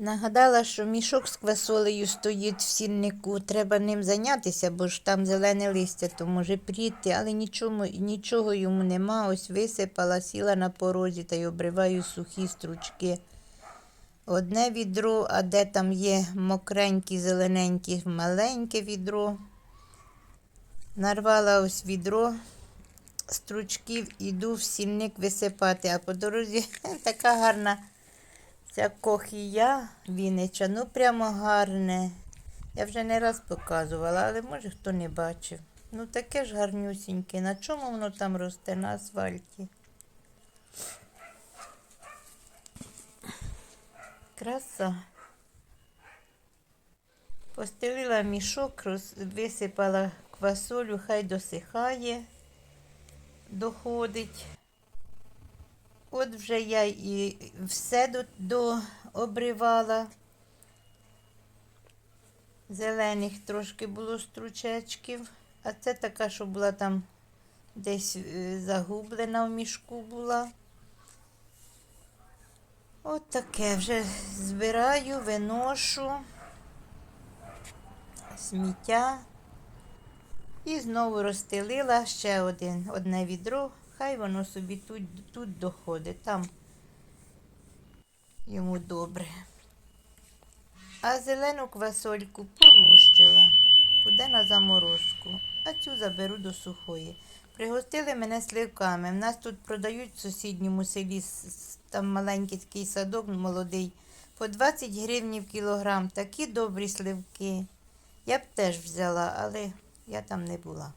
Нагадала, що мішок з квасолею стоїть в сільнику. Треба ним зайнятися, бо ж там зелене листя, то може пріти, але нічого, нічого йому нема. Ось висипала, сіла на порозі та й обриваю сухі стручки. Одне відро, а де там є мокренькі, зелененькі, маленьке відро. Нарвала ось відро стручків, іду в сільник висипати, а по дорозі така гарна ця кохія Віннича, ну прямо гарне. Я вже не раз показувала, але може хто не бачив. Ну таке ж гарнюсіньке. На чому воно там росте? На асфальті. Краса. Постелила мішок, висипала квасолю, хай досихає, доходить. От вже я і все до, до обривала. Зелених трошки було стручечків, а це така, що була там десь е, загублена в мішку була. От таке вже збираю, виношу сміття. І знову розстелила ще один, одне відро. Хай воно собі тут, тут доходить, там йому добре. А зелену квасольку полущила, буде на заморозку, а цю заберу до сухої. Пригостили мене сливками. В нас тут продають в сусідньому селі там маленький такий садок молодий. По 20 гривень кілограм. Такі добрі сливки. Я б теж взяла, але я там не була.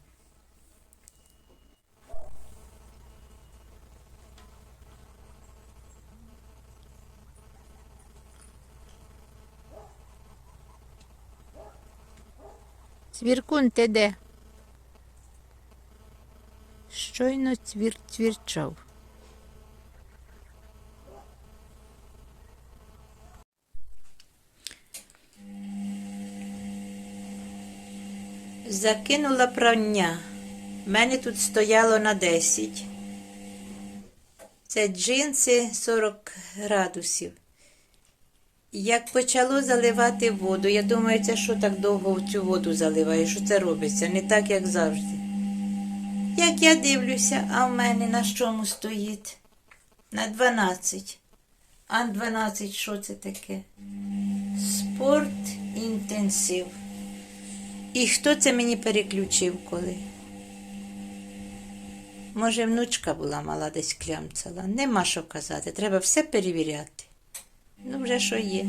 Цвіркун, ти де? Щойно цвір цвірчав. Закинула прання. Мене тут стояло на 10. Це джинси 40 градусів. Як почало заливати воду, я думаю, це що так довго в цю воду заливає, що це робиться, не так, як завжди. Як я дивлюся, а в мене на чому стоїть? На 12. А 12, що це таке? Спорт інтенсив. І хто це мені переключив коли? Може, внучка була мала десь клямцала. Нема що казати, треба все перевіряти. Ну, вже що є.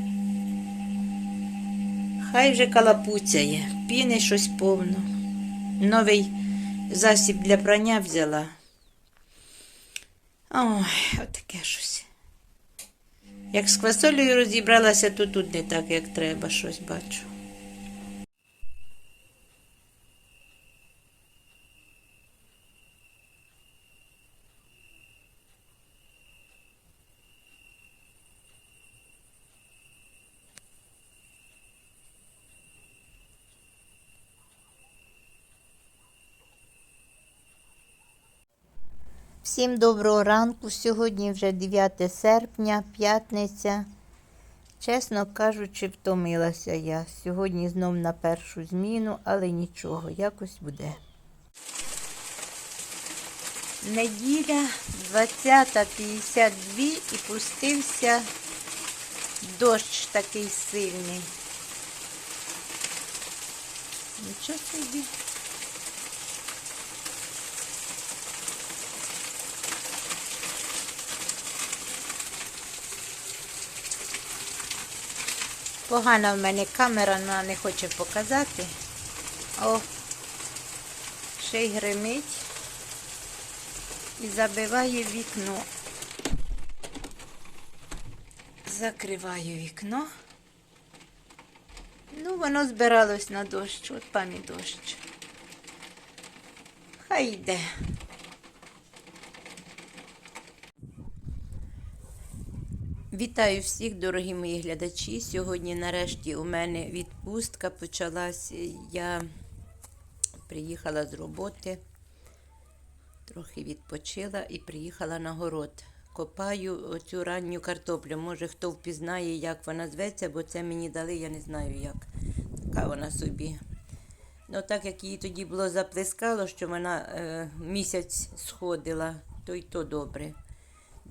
Хай вже калапуцяє, піни щось повно. Новий засіб для прання взяла. Ой, отаке щось. Як з квасолею розібралася, то тут не так, як треба, щось бачу. Всім доброго ранку. Сьогодні вже 9 серпня, п'ятниця. Чесно кажучи, втомилася я. Сьогодні знов на першу зміну, але нічого, якось буде. Неділя 20.52 і пустився дощ такий сильний. Нічого собі. Погана в мене камера, вона не хоче показати. О, ще й гримить і забиває вікно. Закриваю вікно. Ну, воно збиралось на дощ, от пані дощ. Хай йде. Вітаю всіх, дорогі мої глядачі. Сьогодні, нарешті, у мене відпустка почалась. Я приїхала з роботи, трохи відпочила і приїхала на город. копаю оцю ранню картоплю. Може, хто впізнає, як вона зветься, бо це мені дали, я не знаю як. Така вона собі. Ну, так як її тоді було заплескало, що вона е, місяць сходила, то й то добре.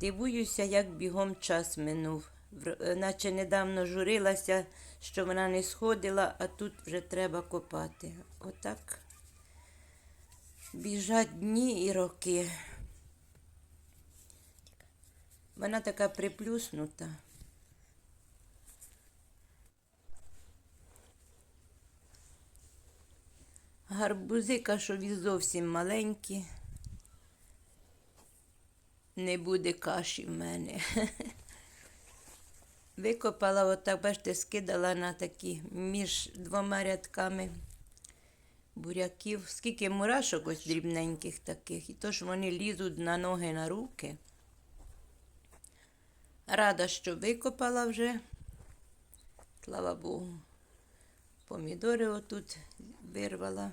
Дивуюся, як бігом час минув. Е, Наче недавно журилася, що вона не сходила, а тут вже треба копати. Отак біжать дні і роки. Вона така приплюснута. Гарбузи кашові зовсім маленькі. Не буде каші в мене. Викопала отак, бачите, скидала на такі між двома рядками буряків. Скільки мурашок ось дрібненьких таких. І то ж вони лізуть на ноги, на руки. Рада, що викопала вже. Слава Богу. Помідори отут вирвала.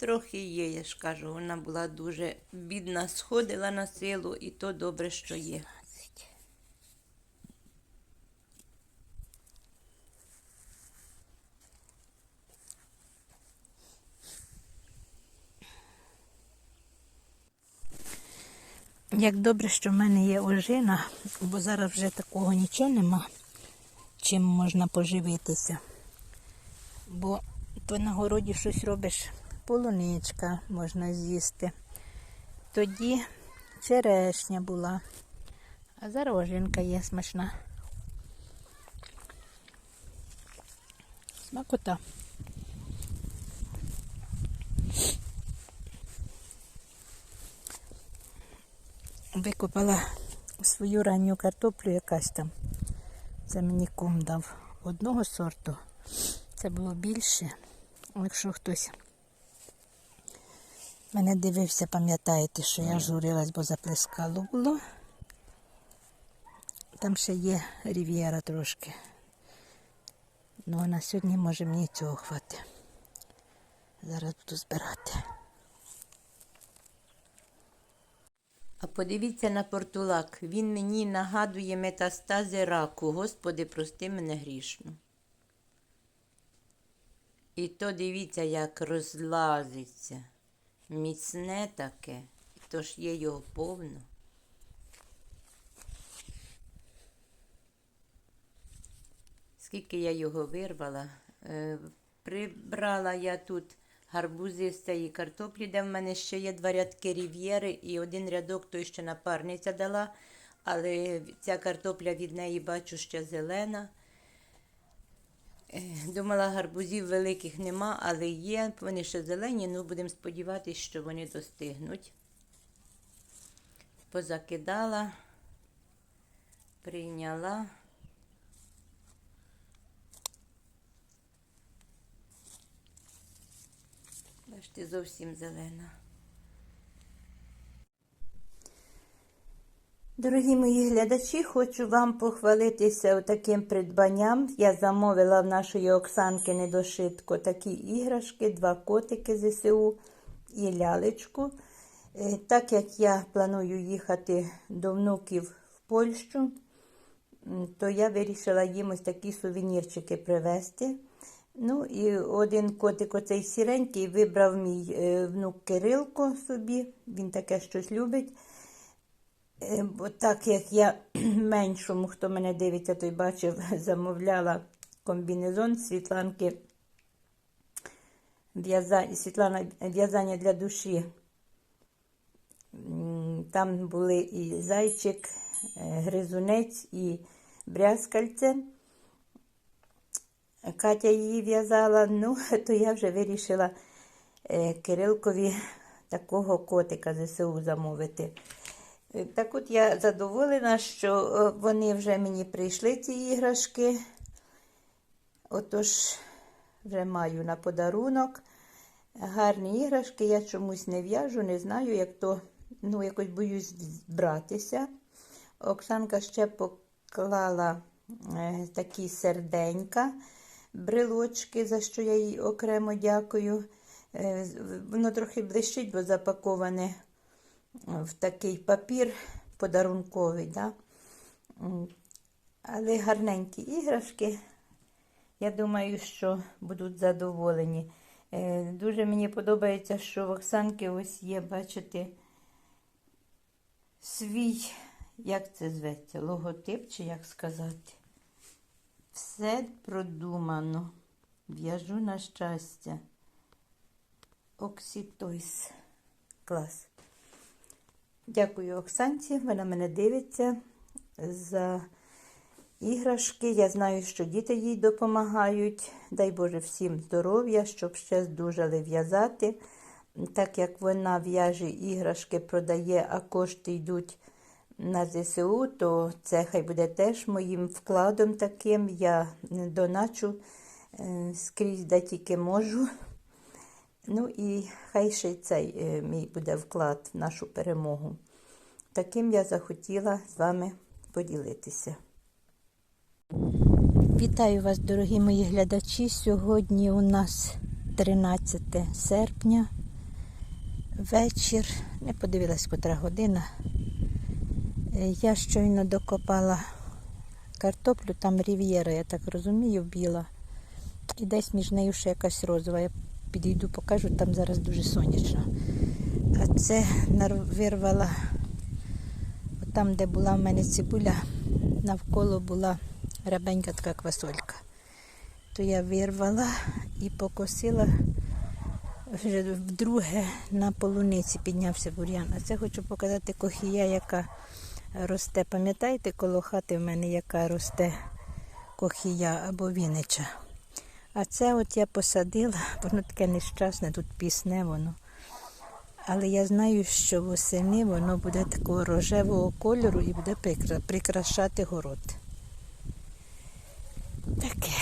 Трохи є, я ж кажу, вона була дуже бідна, сходила на силу, і то добре, що є. Як добре, що в мене є ожина, бо зараз вже такого нічого нема, чим можна поживитися. Бо то на городі щось робиш, полуничка можна з'їсти. Тоді черешня була, а зараз ожинка є смачна. Смакота. Викопала свою ранню картоплю якась там. Це мені кум дав одного сорту. Це було більше. Якщо хтось мене дивився, пам'ятаєте, що я журилась, бо заплескало було. Там ще є рів'єра трошки. Ну а на сьогодні може мені цього хватить. Зараз буду збирати. А подивіться на портулак. Він мені нагадує метастази раку. Господи, прости мене грішну. І то дивіться, як розлазиться. Міцне таке. То ж є його повно. Скільки я його вирвала. Е, прибрала я тут гарбузи з цієї картоплі, де в мене ще є два рядки рів'єри і один рядок той ще напарниця дала. Але ця картопля від неї бачу ще зелена. Думала, гарбузів великих нема, але є. Вони ще зелені, ну будемо сподіватися, що вони достигнуть. Позакидала, прийняла. Бачите, зовсім зелена. Дорогі мої глядачі, хочу вам похвалитися таким придбанням. Я замовила в нашої Оксанки недошитко такі іграшки, два котики ЗСУ і лялечку. Е, Так як я планую їхати до внуків в Польщу, то я вирішила їм ось такі сувенірчики привезти. Ну і один котик, оцей сіренький, вибрав мій е, внук Кирилко собі, він таке щось любить. Е, так як я меншому, хто мене дивиться, той бачив, замовляла комбінезон Світланки. В'яза- Світлана в'язання для душі. Там були і зайчик, е, гризунець, і брязкальце. Катя її в'язала, ну, то я вже вирішила е, Кирилкові такого котика ЗСУ замовити. Е, Так от я задоволена, що е, вони вже мені прийшли, ці іграшки. Отож, вже маю на подарунок. Гарні іграшки, я чомусь не в'яжу, не знаю, як то, ну, якось боюсь братися. Оксанка ще поклала е, такі серденька, брелочки, за що я їй окремо дякую. Е, Воно трохи блищить, бо запаковане в такий папір подарунковий. Да? Але гарненькі іграшки. Я думаю, що будуть задоволені. Е, Дуже мені подобається, що в Оксанки ось є, бачите, свій, як це зветься, логотип, чи як сказати. Все продумано. В'яжу на щастя. Оксітойс. Клас. Дякую Оксанці. Вона мене дивиться за іграшки. Я знаю, що діти їй допомагають. Дай Боже всім здоров'я, щоб ще здужали в'язати. Так як вона в'яже іграшки, продає, а кошти йдуть на ЗСУ, то це хай буде теж моїм вкладом таким. Я доначу е, скрізь, де тільки можу. Ну і хай ще цей е, мій буде вклад в нашу перемогу. Таким я захотіла з вами поділитися. Вітаю вас, дорогі мої глядачі. Сьогодні у нас 13 серпня. Вечір. Не подивилась, котра година. Е, Я щойно докопала картоплю, там рів'єра, я так розумію, біла. І десь між нею ще якась розова. Підійду, покажу, там зараз дуже сонячно. А це вирвала там, де була в мене цибуля, навколо була рябенька така квасолька. То я вирвала і покосила вже вдруге на полуниці піднявся бур'ян. А це хочу показати кохія, яка росте. Пам'ятаєте, коло хати в мене яка росте кохія або вінича. А це от я посадила, воно таке нещасне, тут пісне воно. Але я знаю, що восени воно буде такого рожевого кольору і буде прикрашати город. Таке.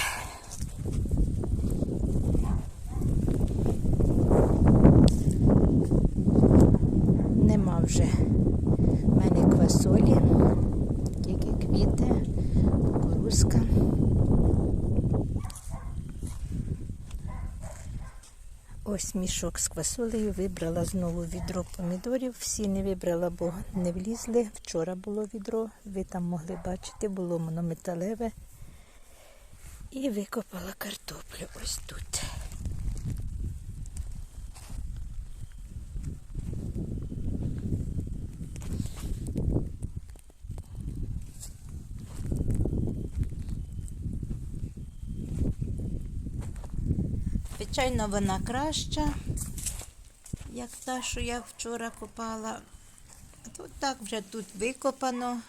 Нема вже в мене квасолі, тільки квіти, кукурузка. Ось мішок з квасолею. Вибрала знову відро помідорів. Всі не вибрала, бо не влізли. Вчора було відро, ви там могли бачити, було воно металеве. І викопала картоплю ось тут. Звичайно, вона краща, як та, що я вчора копала. Тут так вже тут викопано.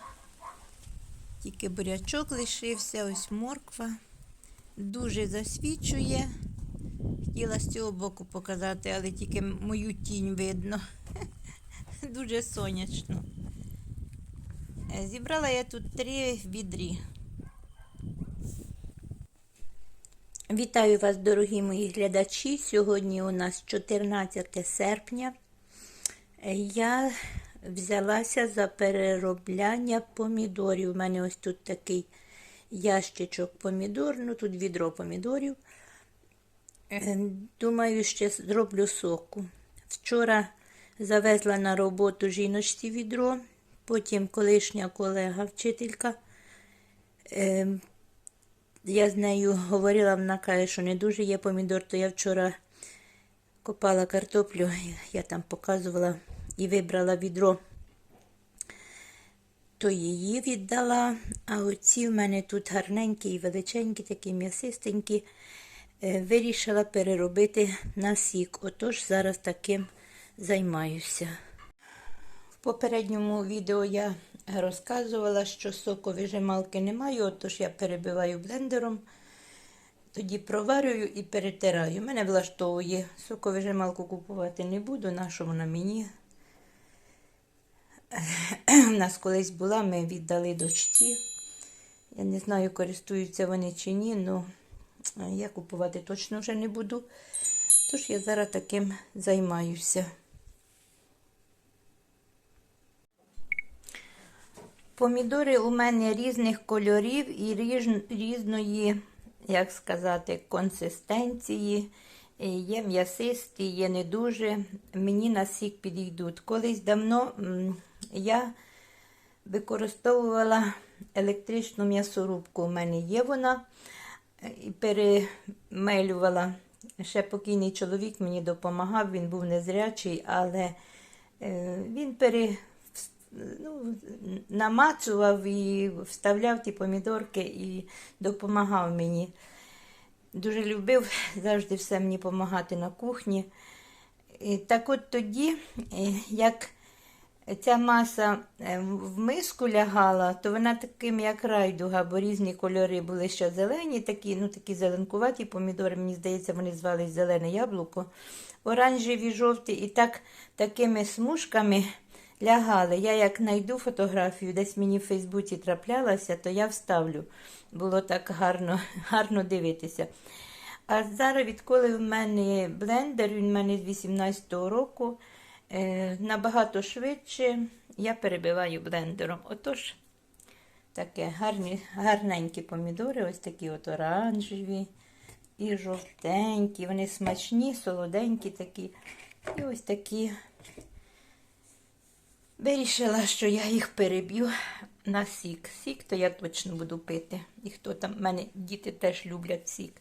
Тільки бурячок лишився, ось морква. Дуже засвічує. Хотіла з цього боку показати, але тільки мою тінь видно. Дуже сонячно. Е, Зібрала я тут три відрі. Вітаю вас, дорогі мої глядачі. Сьогодні у нас 14 серпня. Я взялася за переробляння помідорів. У мене ось тут такий ящичок помідор, ну тут відро помідорів. Е, Думаю, ще зроблю соку. Вчора завезла на роботу жіночці відро, потім колишня колега, вчителька. е, я з нею говорила, вона каже, що не дуже є помідор, то я вчора копала картоплю, я там показувала і вибрала відро, то її віддала. А оці в мене тут гарненькі і величенькі, такі м'ясистенькі, е, вирішила переробити на сік. Отож зараз таким займаюся. В попередньому відео я розказувала, що соковижималки немає, отож я перебиваю блендером, тоді проварюю і перетираю. Мене влаштовує соковижималку купувати не буду, на що вона мені. У нас колись була, ми віддали дочці. Я не знаю, користуються вони чи ні, але я купувати точно вже не буду. Тож я зараз таким займаюся. Помідори у мене різних кольорів і різної, як сказати, консистенції. Е, Є м'ясисті, є не дуже. Мені на сік підійдуть. Колись давно я використовувала електричну м'ясорубку. У мене є вона. Е, І перемелювала. Ще покійний чоловік мені допомагав, він був незрячий, але е, він пере, ну, намацував і вставляв ті помідорки і допомагав мені. Дуже любив завжди все мені допомагати на кухні. І так от тоді, е, як ця маса е, в миску лягала, то вона таким, як райдуга, бо різні кольори були ще зелені, такі, ну такі зеленкуваті помідори, мені здається, вони звались зелене яблуко, оранжеві, жовті, і так такими смужками лягали. Я як знайду фотографію, десь мені в Фейсбуці траплялася, то я вставлю. Було так гарно, гарно дивитися. А зараз, відколи в мене блендер, він в мене з 18-го року, е, набагато швидше я перебиваю блендером. Отож, таке гарні, гарненькі помідори, ось такі от оранжеві і жовтенькі. Вони смачні, солоденькі такі. І ось такі. Вирішила, що я їх переб'ю на сік. Сік, то я точно буду пити. І хто там, в мене діти теж люблять сік.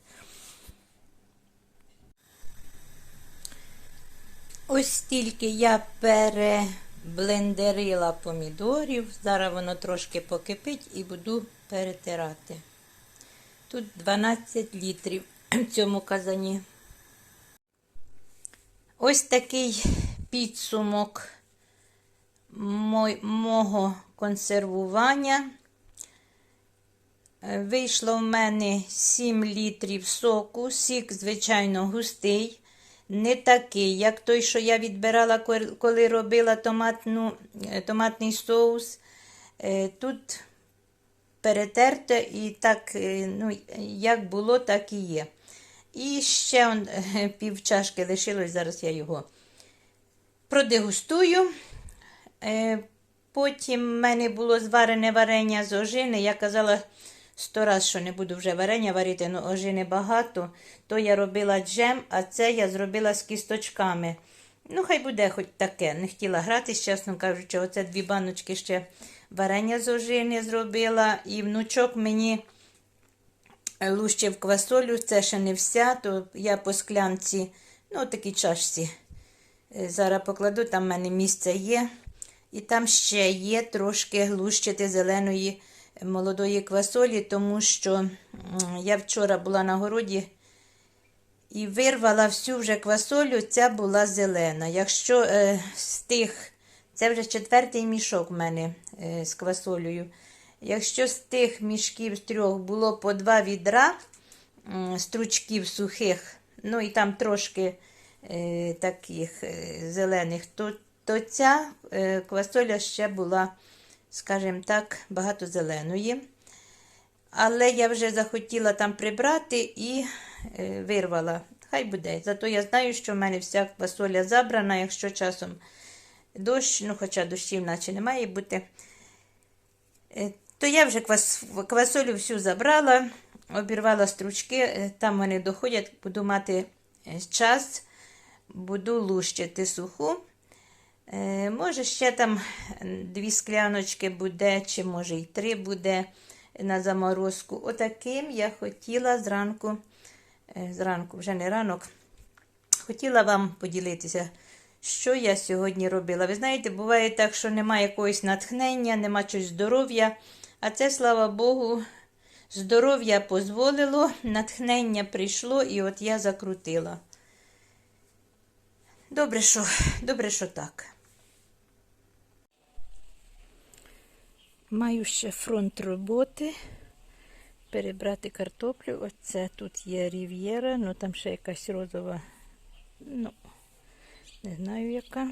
Ось стільки я переблендерила помідорів. Зараз воно трошки покипить і буду перетирати. Тут 12 літрів в цьому казані. Ось такий підсумок мого консервування. Е, Вийшло в мене 7 літрів соку. Сік, звичайно, густий. Не такий, як той, що я відбирала, коли робила томатну, е, томатний соус. Е, Тут перетерте і так, ну, як було, так і є. І ще пів чашки лишилось, зараз я його продегустую. Е, Потім в мене було зварене варення з ожини. Я казала сто раз, що не буду вже варення варити, але ожини багато. То я робила джем, а це я зробила з кісточками. Ну, хай буде хоч таке. Не хотіла гратись, чесно кажучи, оце дві баночки ще варення з ожини зробила. І внучок мені лущив квасолю, це ще не вся, то я по склянці, ну, такій чашці. Е, Зараз покладу, там в мене місце є. І там ще є трошки глущити зеленої е, молодої квасолі, тому що я вчора була на городі і вирвала всю вже квасолю, ця була зелена. Якщо е, з тих, це вже четвертий мішок в мене е, з квасолею. Якщо з тих мішків з трьох було по два відра м, стручків сухих, ну і там трошки е, таких е, зелених, то, то ця е, квасоля ще була, скажімо так, багато зеленої. Але я вже захотіла там прибрати і е, вирвала. Хай буде. Зато я знаю, що в мене вся квасоля забрана, якщо часом дощ, ну хоча дощів наче не має бути. Е, То я вже квас, квасолю всю забрала, обірвала стручки, там вони доходять, буду мати час, буду лущити суху. Е, Може, ще там дві скляночки буде, чи може й три буде на заморозку. Отаким я хотіла зранку, е, зранку, вже не ранок, хотіла вам поділитися, що я сьогодні робила. Ви знаєте, буває так, що немає якогось натхнення, нема чогось здоров'я. А це, слава Богу, здоров'я дозволило, натхнення прийшло, і от я закрутила. Добре, що, добре, що так. Маю ще фронт роботи. Перебрати картоплю. Оце тут є рів'єра, ну там ще якась розова, ну, не знаю яка.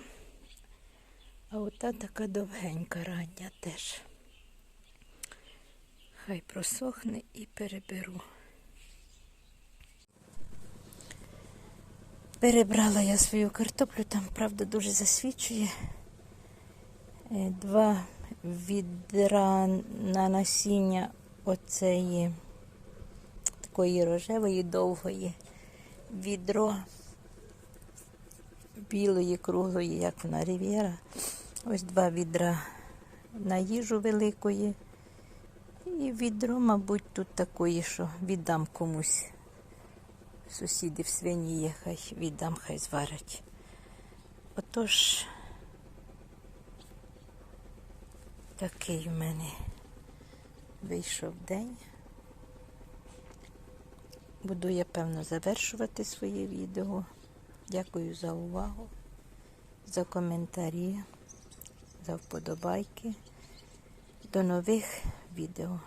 А ота така довгенька рання теж. Хай просохне і переберу. Перебрала я свою картоплю, там, правда, дуже засвічує. Е, Два відра на насіння оцеї такої рожевої довгої відро білої, круглої, як вона рів'єра. Ось два відра на їжу великої. І відро, мабуть, тут такої, що віддам комусь. Сусіди в свині є, хай віддам, хай зварять. Отож, такий у мене вийшов день. Буду я, певно, завершувати своє відео. Дякую за увагу, за коментарі, за вподобайки. До нових відео.